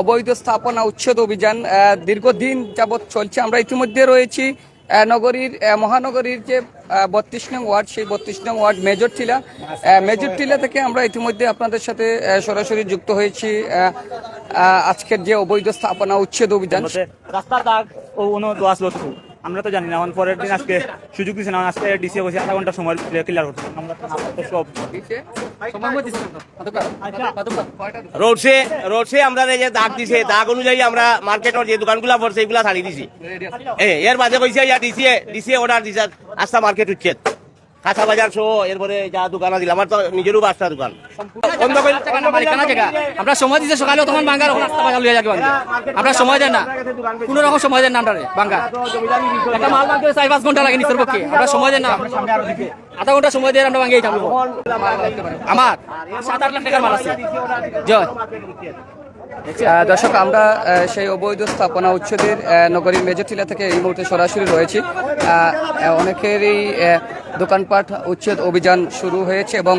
অবৈধ স্থাপনা উচ্ছেদ অভিযান দীর্ঘদিন যাবৎ চলছে। আমরা ইতিমধ্যে রয়েছি নগরীর মহানগরীর যে বত্রিশ নং ওয়ার্ড, সেই বত্রিশ নং ওয়ার্ড মেজর টিলা। মেজর টিলা থেকে আমরা ইতিমধ্যে আপনাদের সাথে সরাসরি যুক্ত হয়েছি আজকের যে অবৈধ স্থাপনা উচ্ছেদ অভিযান। রাস্তা দাগ ও আমরা তো জানি না এখন পরের দিন আজকে সুযোগ দিচ্ছে না আজকে ডিসি বসে আধা ঘণ্টা সময় ক্লিয়ার করছে। আমরা তো সব রোড সে রোড সে আমরা এই যে দাগ দিছে দাগ অনুযায়ী আমরা মার্কেটের যে দোকানগুলা পড়ছে এগুলা ছাড়ি দিছি। এ এর মাঝে কইছে ইয়া ডিসি ডিসি অর্ডার দিছে আস্থা মার্কেট উচ্ছেদ কাঁচা বাজার সহ এরপরে যা দোকান আছিল আমার তো নিজেরও পাঁচটা দোকান। আমরা সময় দিতে সকালে তখন বাঙ্গার রাস্তা বাজার লইয়া যাবে আমরা সময় দেন না। কোন রকম সময় দেন না আমরা একটা মাল বাঙ্গতে চার পাঁচ ঘণ্টা লাগে নিচের পক্ষে। আমরা সময় দেন না। আধা ঘণ্টা সময় দিয়ে আমরা আমার সাত আট লাখ টাকার মাল আছে। জয়। দর্শক আমরা সেই অবৈধ স্থাপনা উচ্ছেদের নগরীর মেজরটিলা থেকে এই মুহূর্তে সরাসরি রয়েছি। অনেকেরই দোকানপাট উচ্ছেদ অভিযান শুরু হয়েছে এবং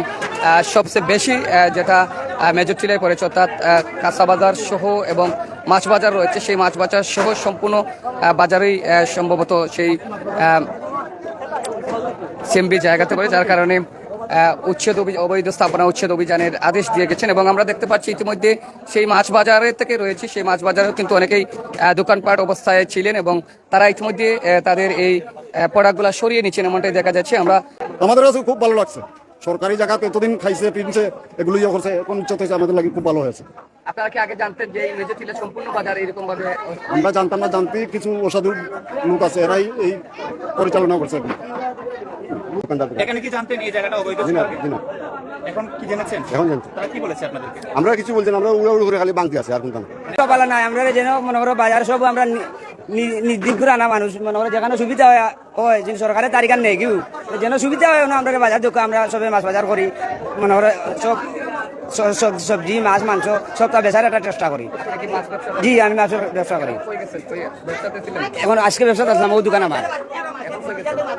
সবচেয়ে বেশি যেটা আহ, মেজরটিলায় পড়েছে অর্থাৎ আহ, কাঁচা বাজার সহ এবং মাছ বাজার রয়েছে সেই মাছ বাজার সহ সম্পূর্ণ বাজারেই সম্ভবত সেই আহ, সিএমবি জায়গাতে পারে যার কারণে উচ্ছেদ অবৈধ স্থাপনা উচ্ছেদ অভিযানের আদেশ দিয়ে গেছেন এবং আমরা দেখতে পাচ্ছি ইতিমধ্যে সেই মাছ বাজারের থেকে রয়েছে। সেই মাছ বাজারেও কিন্তু অনেকেই দোকানপাট অবস্থায় ছিলেন এবং তারা ইতিমধ্যে তাদের এই প্রোডাক্টগুলো সরিয়ে নিচ্ছেন এমনটাই দেখা যাচ্ছে। আমরা আমাদের কাছে খুব ভালো লাগছে। সরকারি জায়গাতে এতদিন খাইছে পিনছে এগুলো ইয়ে করছে এখন উচ্চত হয়েছে আমাদের লাগে খুব ভালো হয়েছে। আপনারা কি আগে জানতেন যে এই মেজর টিলা সম্পূর্ণ বাজার এরকম ভাবে আমরা জানতাম না জানতে কিছু অসাধু লোক আছে এরাই এই পরিচালনা করছে এখন। দোকানদারদের। এখানে কি জানতেন এই জায়গাটা অবৈধ জি না, এখন কি জেনেছেন? এখন জানছি। তারা কি বলেছে আপনাদেরকে? আমরা কিছু বলছি না আমরা উড়ে উড়ে করে খালি বাংতি আছে আর কোনটা না। নাই আমরা যেন মনে করো বাজার সব আমরা নি- নি- নির্দিষ্ট করে আনা মানুষ। মনে করো যেখানে সুবিধা হয় হয় যে সরকারের তারিখার নেই কেউ। যেন সুবিধা হয় না আমরা বাজার দোকান আমরা সবে মাছ বাজার করি। মনে করো সব সবজি মাছ, মাংস সবটা বেচার একটা চেষ্টা করি। জি, আমি মাছের ব্যবসা করি। এখন আজকে ব্যবসা করছিলাম, ও দোকান আমার।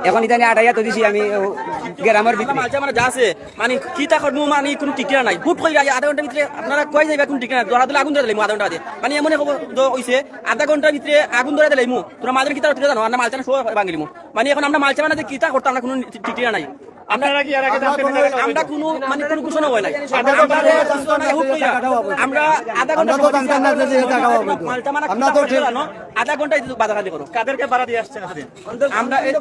এখন ইতানি আটাইয়া তো দিছি আমি গ্রামের ভিতরে। মালটা মানে যা আছে মানে কি তা করব মানে কোনো টিকিরা নাই। খুব কই আধা ঘণ্টার ভিতরে আপনারা কই যাইবা কোন নাই। ধরা দিলে আগুন ধরে দিলাম আধা ঘণ্টা বাদে মানে এমন হইছে, আধা ঘণ্টার ভিতরে আগুন ধরে দিলাম তোরা মাদের কিতা উঠে জানো? আমরা মালচানা শো ভাঙিলিম মানে এখন আমরা মালচা বানাতে কিতা করতাম, আমরা কোনো টিকিরা নাই। আপনারা কি এর আগে জানতেন না এটা আমরা কোনো মানে কোনো ঘোষণা হয় নাই। আমরা আধা ঘণ্টা মালটা মানে আধা ঘণ্টা বাধা খালি করো। কাদেরকে ভাড়া দিয়ে আসছে? আমরা এই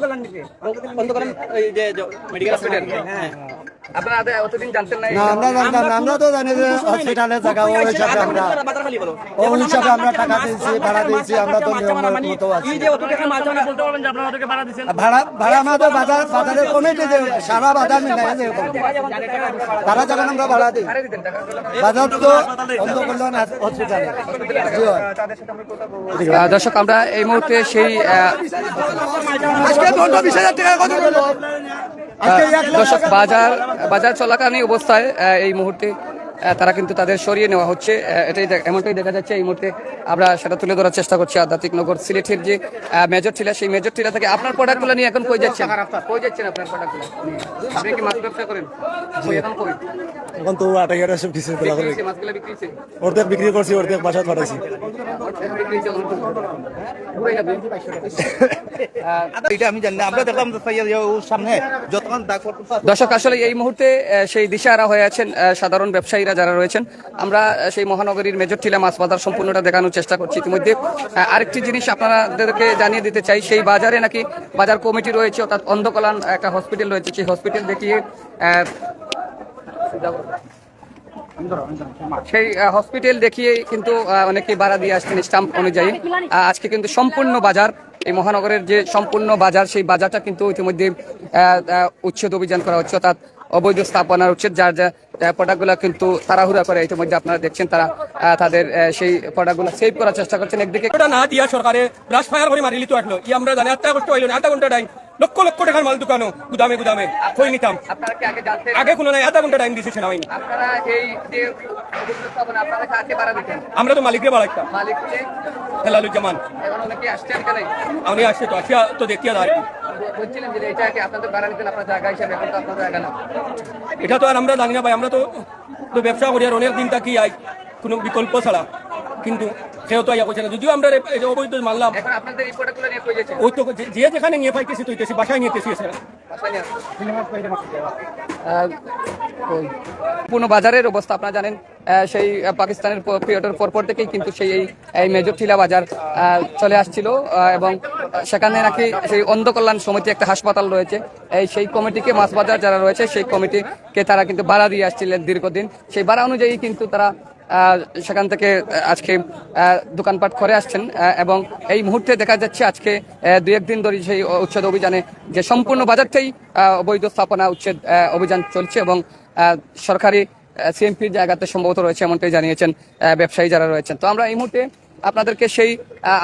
বন্ধ করেন এই যে মেডিকেল হসপিটাল হ্যাঁ। আপনারা আগে অতদিন জানতেন না এই- আমরা জানতাম না আমরা তো জানি যে হসপিটালের জায়গা ওই হিসাবে আমরা বাজার খালি করো ওই হিসাবে আমরা টাকা দিয়েছি ভাড়া দিয়েছি আমরা তো নিয়ম মতো আছি এই যে অত টাকা মালটা মানে বলতে পারবেন যে আপনারা ওদেরকে ভাড়া ভাড়া ভাড়া আমাদের বাজার বাজারের কমিটি যে সারা বাজার মিলাই যে তারা যখন আমরা ভাড়া দিই বাজার তো বন্ধ হসপিটালে জি হয়। আহ, দর্শক আমরা এই মুহূর্তে সেই আহ, দর্শক বাজার বাজার চলাকালীন অবস্থায় এই মুহূর্তে তারা কিন্তু তাদের সরিয়ে নেওয়া হচ্ছে। এটাই এমনটাই দেখা যাচ্ছে। এই মুহূর্তে আমরা সেটা তুলে ধরার চেষ্টা করছি আধ্যাত্মিক নগর সিলেটের যে মেজর টিলা সেই মেজর টিলা থেকে আপনার প্রোডাক্টগুলো নিয়ে এখন কই যাচ্ছেন? কই যাচ্ছেন আপনার প্রোডাক্টগুলো আপনি কি মাছ ব্যবসা করেন? কই এখন কই? এখন তো সব কিছু তোলা করে মাছগুলো বিক্রি? অর্ধেক বিক্রি করছি অর্ধেক পাঠাইছি পড়তো দর্শক আসলে এই মুহূর্তে সেই দিশাহারা হয়ে আছেন সাধারণ ব্যবসায়ীরা যারা রয়েছেন, আমরা সেই মহানগরীর মেজর টিলা মাছ বাজার সম্পূর্ণটা দেখানোর চেষ্টা করছি ইতিমধ্যে। আরেকটি জিনিস আপনাদেরকে জানিয়ে দিতে চাই, সেই বাজারে নাকি বাজার কমিটি রয়েছে, অর্থাৎ অন্ধকলান একটা হসপিটাল রয়েছে, সেই হসপিটাল দেখিয়ে সেই হসপিটাল দেখিয়ে কিন্তু অনেকে ভাড়া দিয়ে আসছেন স্টাম্প অনুযায়ী। আজকে কিন্তু সম্পূর্ণ বাজার, এই মহানগরের যে সম্পূর্ণ বাজার, সেই বাজারটা কিন্তু ইতিমধ্যে উচ্ছেদ অভিযান করা হচ্ছে, অর্থাৎ অবৈধ স্থাপনার উচ্ছেদ, যার যা প্রোডাক্টগুলো কিন্তু তাড়াহুড়া করে ইতিমধ্যে আপনারা দেখছেন, তারা তাদের সেই প্রোডাক্টগুলো সেভ করার চেষ্টা করছেন। একদিকে না দিয়া সরকারে ব্রাশ ফায়ার করে মারি তো আসলো আমরা জানি আটটা কষ্ট হইল আধা ঘণ্টা টাইম লক্ষ লক্ষ টাকার মাল দোকানো গুদামে গুদামে। কই নিতাম। আগে কোনো নাই আধা ঘণ্টা টাইম দিয়েছে দিতেন? আমরা তো মালিকরে বাড়াইতাম মালিককে হেলালুজ্জামান। আমি আসছে তো আসিয়া তো দেখিয়া আর কি। এটা কি তো না। এটা তো আর আমরা জানি না ভাই আমরা তো তো ব্যবসা করি আর অনেক দিন থাকি আই। কোনো বিকল্প ছাড়া। কিন্তু সেও তো ইয়া করছে না। যদিও আমরা অবৈধ মানলাম ওই তো যে- যেখানে নিয়ে পাইতেছি তো হইতেছি বাসায় নিতেছি এছাড়া পূর্ণ বাজারের অবস্থা আপনারা জানেন। সেই পাকিস্তানের পিরিয়ডের পরপর থেকেই কিন্তু সেই এই মেজর টিলা বাজার চলে আসছিল এবং সেখানে নাকি সেই অন্ধ কল্যাণ সমিতি একটা হাসপাতাল রয়েছে। এই সেই কমিটিকে মাছ বাজার যারা রয়েছে সেই কমিটিকে তারা কিন্তু ভাড়া দিয়ে আসছিলেন দীর্ঘদিন। সেই ভাড়া অনুযায়ী কিন্তু তারা সেখান থেকে আজকে দোকানপাট করে আসছেন এবং এই মুহূর্তে দেখা যাচ্ছে আজকে দু একদিন ধরে সেই উচ্ছেদ অভিযানে যে সম্পূর্ণ বাজারটাই অবৈধ স্থাপনা উচ্ছেদ অভিযান চলছে এবং সরকারি সিএমপির জায়গাতে সম্ভবত রয়েছে এমনটাই জানিয়েছেন ব্যবসায়ী যারা রয়েছেন। তো আমরা এই মুহূর্তে আপনাদেরকে সেই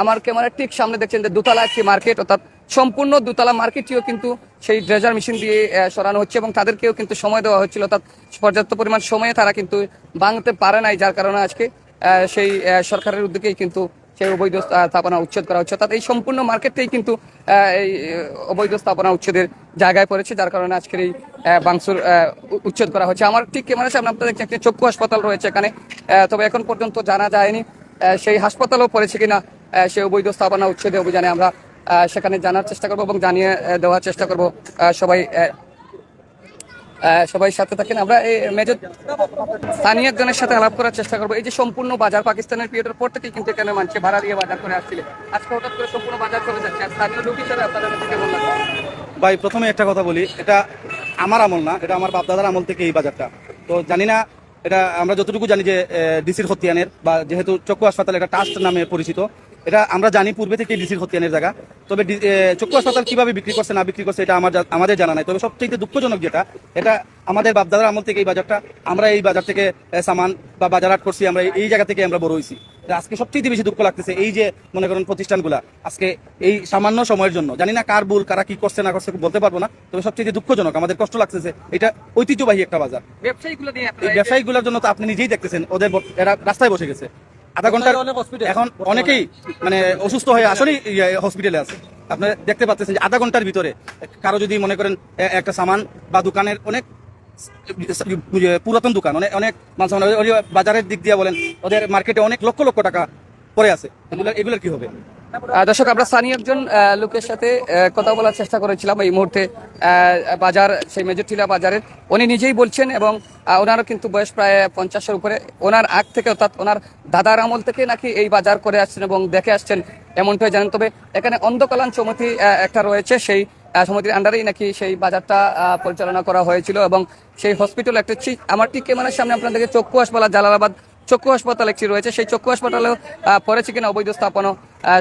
আমার ক্যামেরার ঠিক সামনে দেখছেন যে দোতলা একটি মার্কেট, অর্থাৎ সম্পূর্ণ দোতলা মার্কেটটিও কিন্তু সেই ড্রেজার মেশিন দিয়ে সরানো হচ্ছে এবং তাদেরকেও কিন্তু সময় দেওয়া হচ্ছিল। অর্থাৎ পর্যাপ্ত পরিমাণ সময়ে তারা কিন্তু ভাঙতে পারে নাই, যার কারণে আজকে সেই সরকারের উদ্যোগেই কিন্তু সেই অবৈধ স্থাপনা উচ্ছেদ করা হচ্ছে। অর্থাৎ এই সম্পূর্ণ মার্কেটটাই কিন্তু এই অবৈধ স্থাপনা উচ্ছেদের জায়গায় পড়েছে, যার কারণে আজকের এই বাংসুর উচ্ছেদ করা হচ্ছে। আমার ঠিক ক্যামেরার সামনে আপনাদের একটি চক্ষু হাসপাতাল রয়েছে এখানে তবে এখন পর্যন্ত জানা যায়নি সেই হাসপাতালও পড়েছে কিনা সেই অবৈধ স্থাপনা উচ্ছেদে অভিযানে আমরা সেখানে জানার চেষ্টা করব এবং জানিয়ে দেওয়ার চেষ্টা করব। সবাই সবাই সাথে থাকেন। আমরা এই মেজর স্থানীয় একজনের সাথে আলাপ করার চেষ্টা করব। এই যে সম্পূর্ণ বাজার পাকিস্তানের পিরিয়ডের পর থেকেই কিন্তু এখানে মানছে ভাড়া দিয়ে বাজার করে আসছিলেন। আজকে হঠাৎ করে সম্পূর্ণ বাজার চলে যাচ্ছে। আর স্থানীয় লোক হিসাবে আপনাদের কাছে লাগছে ভাই, প্রথমে একটা কথা বলি। এটা আমার আমল না। এটা আমার বাপদাদার আমল থেকে এই বাজারটা। তো জানি না, এটা আমরা যতটুকু জানি যে ডিসির হতিয়ানের বা যেহেতু চক্ষু হাসপাতাল এটা ট্রাস্ট নামে পরিচিত। এটা আমরা জানি পূর্বে থেকে ডিসির হতিয়ানের জায়গা। তবে চক্ষু হাসপাতাল কীভাবে বিক্রি করছে না বিক্রি করছে এটা আমার আমাদের জানা নাই। তবে সবচেয়ে দুঃখজনক যেটা এটা আমাদের বাপদাদার আমল থেকে এই বাজারটা আমরা এই বাজার থেকে সামান বা বাজার হাট করছি আমরা এই- জায়গা থেকে আমরা বড় হয়েছি। আজকে সবচেয়ে বেশি দুঃখ লাগতেছে এই যে মনে করেন প্রতিষ্ঠানগুলা আজকে এই সামান্য সময়ের জন্য। জানি না কার ভুল কারা কি করছে না করছে বলতে পারব না তবে সবচেয়ে দুঃখজনক আমাদের কষ্ট লাগতেছে এটা ঐতিহ্যবাহী একটা বাজার। ব্যবসায়ীগুলো ব্যবসায়ীগুলোর জন্য তো আপনি নিজেই দেখতেছেন ওদের এরা রাস্তায় বসে গেছে। আধা ঘণ্টার এখন অনেকেই মানে অসুস্থ হয়ে আসলেই হসপিটালে আছে। আপনারা দেখতে পাচ্ছেন যে আধা ঘণ্টার ভিতরে কারও যদি মনে করেন একটা সামান বা দোকানের অনেক পুরাতন দোকান অনেক বাজারের দিক দিয়ে বলেন ওদের মার্কেটে অনেক লক্ষ লক্ষ টাকা পরে আছে। এগুলো এগুলোর কি হবে? দর্শক, আমরা স্থানীয় একজন লোকের সাথে কথা বলার চেষ্টা করেছিলাম এই মুহূর্তে বাজার, সেই মেজর মেজরটিলা বাজারের। উনি নিজেই বলছেন এবং ওনারও কিন্তু বয়স প্রায় পঞ্চাশের উপরে। ওনার আগ থেকে, অর্থাৎ ওনার দাদার আমল থেকে নাকি এই বাজার করে আসছেন এবং দেখে আসছেন, এমনটাই জানেন। তবে এখানে অন্ধকল্যাণ সমিতি একটা রয়েছে, সেই সমিতির আন্ডারেই নাকি সেই বাজারটা পরিচালনা করা হয়েছিল এবং সেই হসপিটাল একটা ঠিক- আমার ঠিক ক্যামেরার সামনে আপনাদেরকে চক্ষু হাসপাতাল জালালাবাদ চক্ষু হাসপাতাল একটি রয়েছে। সেই চক্ষু হাসপাতালেও পড়েছে কিনা অবৈধ স্থাপনও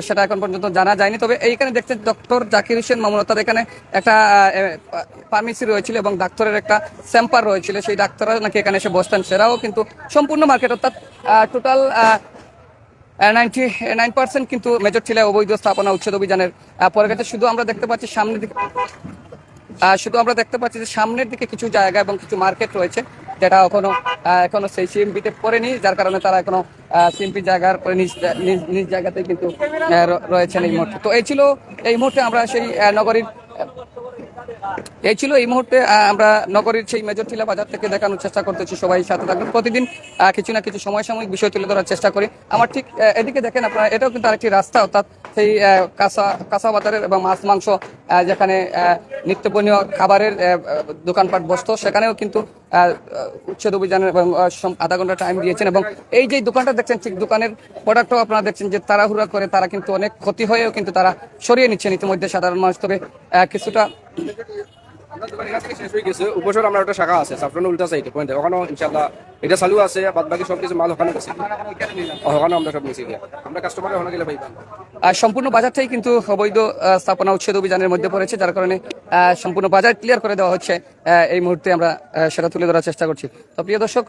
সেটা এখন পর্যন্ত জানা যায়নি। তবে এইখানে দেখছেন ডক্টর জাকির হোসেন মামুন, অর্থাৎ এখানে একটা ফার্মেসি রয়েছিল এবং ডাক্তারের একটা স্যাম্পার রয়েছিল। সেই ডাক্তাররা নাকি এখানে এসে বসতেন, সেরাও কিন্তু সম্পূর্ণ মার্কেট, অর্থাৎ টোটাল নাইনটি নাইন পার্সেন্ট কিন্তু মেজর ছিল অবৈধ স্থাপনা, উচ্ছেদ অভিযানের পরে গেছে। শুধু আমরা দেখতে পাচ্ছি সামনের দিকে শুধু আমরা দেখতে পাচ্ছি যে সামনের দিকে কিছু জায়গা এবং কিছু মার্কেট রয়েছে। যেটা এখনও এখনও সেই সিএমপিতে পড়েনি, যার কারণে তারা এখনও সিএমপি জায়গার নিজ নিজ জায়গাতে কিন্তু রয়েছেন এই মুহূর্তে। তো এই ছিল, এই মুহূর্তে আমরা সেই নগরীর, এই ছিল এই মুহূর্তে আমরা নগরীর সেই মেজর টিলা বাজার থেকে দেখানোর চেষ্টা করতেছি সবাই সাথে থাকবেন প্রতিদিন কিছু না কিছু সময় সাময়িক বিষয় তুলে ধরার চেষ্টা করি। আমার ঠিক এদিকে দেখেন আপনারা, এটাও কিন্তু আরেকটি রাস্তা, অর্থাৎ সেই কাঁচা কাঁচা বাজারের এবং মাছ, মাংস যেখানে নিত্যপণীয় খাবারের দোকানপাট বসতো, সেখানেও কিন্তু উচ্ছেদ অভিযানের এবং আধা ঘণ্টা টাইম দিয়েছেন এবং এই যে দোকানটা দেখছেন, ঠিক দোকানের প্রোডাক্টও আপনারা দেখছেন যে তাড়াহুড়া করে তারা কিন্তু অনেক ক্ষতি হয়েও কিন্তু তারা সরিয়ে নিচ্ছেন ইতিমধ্যে সাধারণ মানুষ। তবে কিছুটা উপসর আমরা একটা শাখা আছে উল্টা সাইডে ইনশাল্লাহ এটা চালু আছে বাদ বাকি সব কিছু মাল ওখানে ওখানে আমরা সব নিয়েছি আমরা কাস্টমার ওখানে গেলে সম্পূর্ণ বাজারটাই কিন্তু অবৈধ স্থাপনা, উচ্ছেদ, অভিযানের মধ্যে পড়েছে, যার কারণে সম্পূর্ণ বাজার ক্লিয়ার করে দেওয়া হচ্ছে এই মুহূর্তে আমরা সেটা তুলে ধরার চেষ্টা করছি। তো প্রিয় দর্শক